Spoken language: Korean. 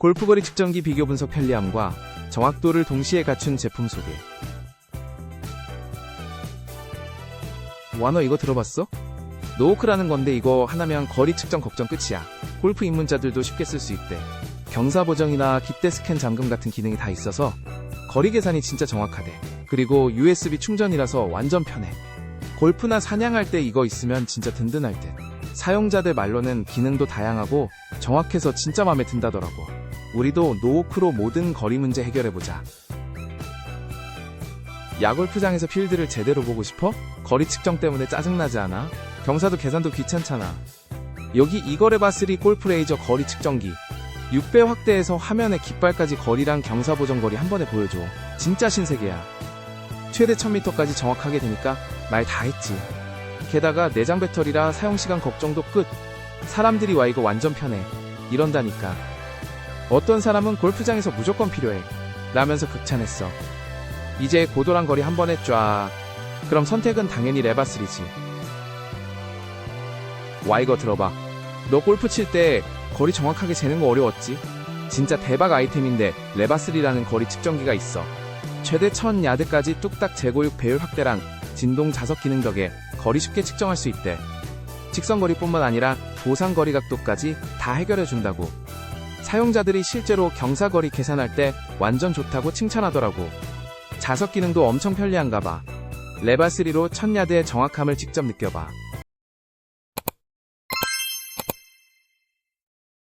골프거리 측정기 비교 분석 편리함과 정확도를 동시에 갖춘 제품 소개. 와너 이거 들어봤어? 노호크라는 건데 이거 하나면 거리 측정 걱정 끝이야. 골프 입문자들도 쉽게 쓸 수 있대. 경사 보정이나 깃대 스캔 잠금 같은 기능이 다 있어서 거리 계산이 진짜 정확하대. 그리고 USB 충전이라서 완전 편해. 골프나 사냥할 때 이거 있으면 진짜 든든할 듯. 사용자들 말로는 기능도 다양하고 정확해서 진짜 마음에 든다더라고. 우리도 노호크로 모든 거리 문제 해결해보자. 야골프장에서 필드를 제대로 보고 싶어? 거리 측정 때문에 짜증나지 않아? 경사도 계산도 귀찮잖아. 여기 이거레바 3 골프 레이저 거리 측정기. 6배 확대해서 화면에 깃발까지 거리랑 경사 보정 거리 한 번에 보여줘. 진짜 신세계야. 최대 1000m까지 정확하게 되니까 말 다 했지. 게다가 내장 배터리라 사용시간 걱정도 끝. 사람들이 와 이거 완전 편해. 이런다니까. 어떤 사람은 골프장에서 무조건 필요해. 라면서 극찬했어. 이제 고도란 거리 한 번에 쫙. 그럼 선택은 당연히 레바3지. 와 이거 들어봐. 너 골프 칠 때 거리 정확하게 재는 거 어려웠지? 진짜 대박 아이템인데 레바3라는 거리 측정기가 있어. 최대 1000 야드까지 뚝딱 재고육 배율 확대랑 진동 자석 기능 덕에 거리 쉽게 측정할 수 있대. 직선거리뿐만 아니라 보상거리 각도까지 다 해결해준다고. 사용자들이 실제로 경사거리 계산할 때 완전 좋다고 칭찬하더라고. 자석 기능도 엄청 편리한가 봐. 레바3로 1000야드의 정확함을 직접 느껴봐.